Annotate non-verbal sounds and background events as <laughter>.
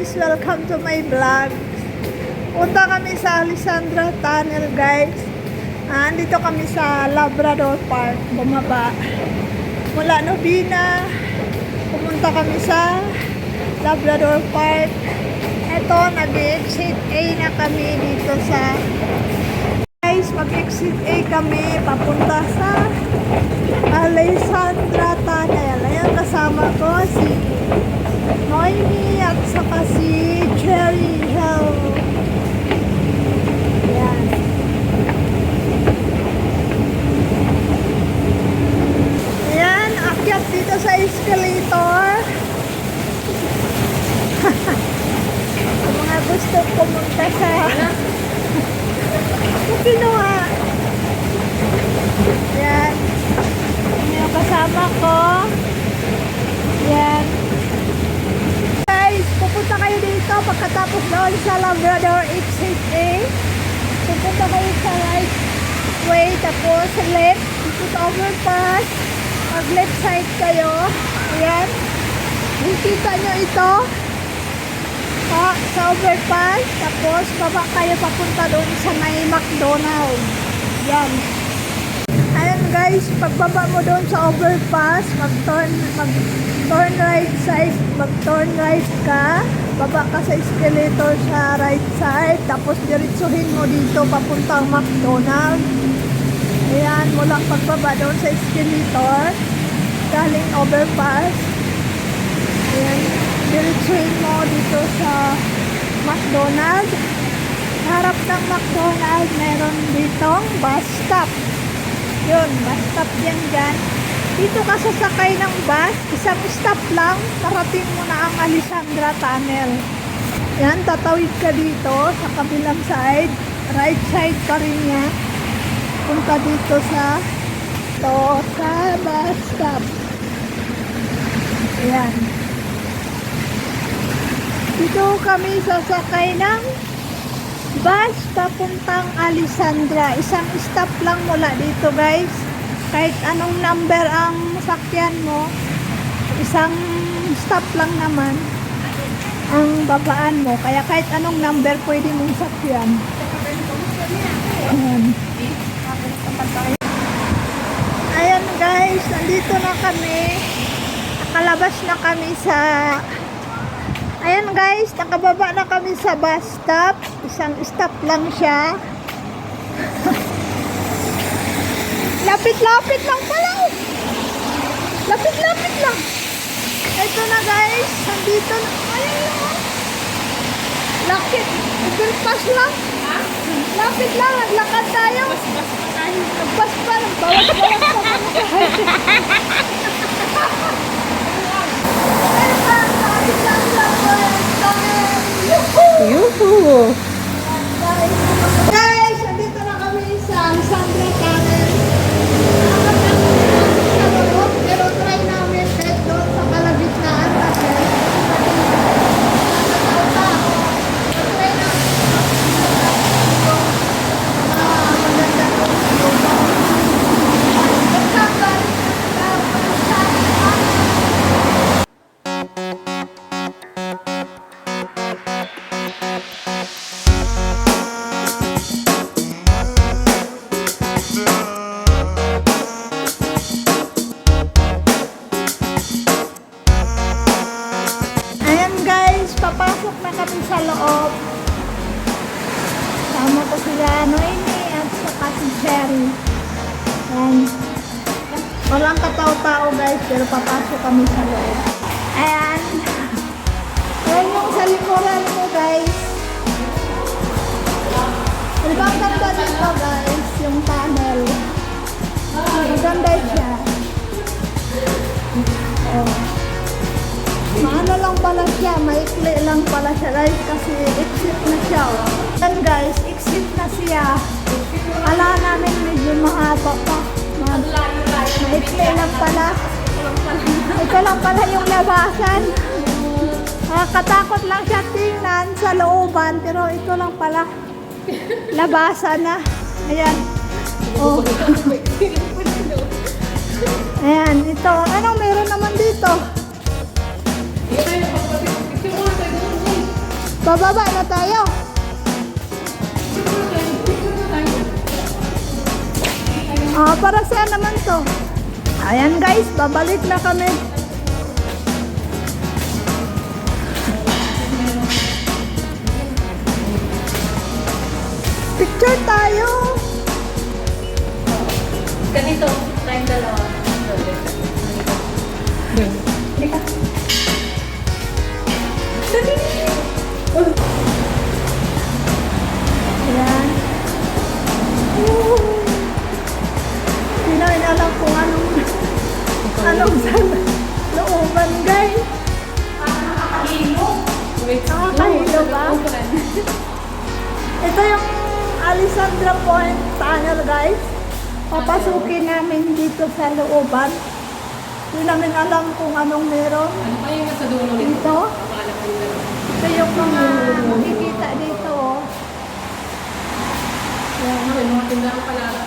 guys! Welcome to my vlog. Punta kami sa Alessandra Tunnel guys. Ah, Andito kami sa Labrador Park. Bumaba. Mula Novena, pumunta kami sa Labrador Park. Ito, nag-exit A na kami dito sa guys, mag-exit A kami papunta sa Alessandra Tunnel. Ayan, kasama ko si Noemi at saka si Cherry Hill. Ayan. Ayan, akyat dito sa escalator. <laughs> Ang mga gusto pumunta sa Kinuha. <laughs> Yan. Yan yung kasama ko. Yan. Guys, pupunta kayo dito pagkatapos doon sa Labrador Exit A. Pupunta kayo sa right way, tapos left, dito overpass. Mag left side kayo. Ayan. Nakikita nyo ito. Pa, sa overpass, tapos baba kayo papunta doon sa may McDonald's. Yan. Ayan guys, pagbaba mo doon sa overpass, mag-turn, mag-turn right side, mag-turn right ka, baba ka sa escalator sa right side, tapos diretsuhin mo dito papuntang McDonald's. Ayan, mula pagbaba doon sa escalator, galing overpass, Ayan, diretsuhin mo dito sa McDonald's. Harap ng McDonald's, meron ditong bus stop. Yun, bus stop yan dyan. Dito ka sasakay ng bus, isang stop lang, parating mo na ang Alessandra Tunnel. Yan, tatawid ka dito sa kabilang side, right side pa rin niya. Punta dito sa to, sa bus stop. Ayan. Dito kami sasakay ng bus papuntang Alessandra. Isang stop lang mula dito guys. Kahit anong number ang sakyan mo, isang stop lang naman ang babaan mo. Kaya kahit anong number pwede mong sakyan. Ayan. Ayan guys, nandito na kami. Nakalabas na kami sa Ayan guys, nakababa na kami sa bus stop. Isang stop lang siya. <laughs> Lapit-lapit lang pala. Lapit-lapit lang. Ito na guys, nandito na. Ayan lang. Lapit. Overpass lang. Lapit lang, lakad tayo. Bas papasok na kami sa loob. Sama ko sila Noemi at saka si Sherry. Ayan. Walang katao-tao guys, pero papasok kami sa loob. Ayan. Ayan yung sa likuran mo guys. Di ba ang ganda dito guys, maikli lang pala siya guys kasi exit na siya. Oh. Yan guys, exit na siya. Ala namin medyo mahaba pa. Ma maikli lang pala. Ito lang pala yung labasan. Nakakatakot lang siya tingnan sa looban pero ito lang pala. Labasan na. Ayan. Oh. Ayan, ito. Anong meron naman dito? Bababa na tayo. Ah, para saan naman to? Ayan guys, babalik na kami. Picture tayo. Ganito, tayong dalawa. Ayan. Hindi namin alam kung anong anong sa looban guys. Wait, Nakakahilo ba? Ito yung Alessandra Point Tunnel guys. Papasukin namin dito sa looban. Hindi namin alam kung anong meron Ano pa yung nasa dulo nito? dito. Ito yung dito. oh. Yan. May mga tindahan pala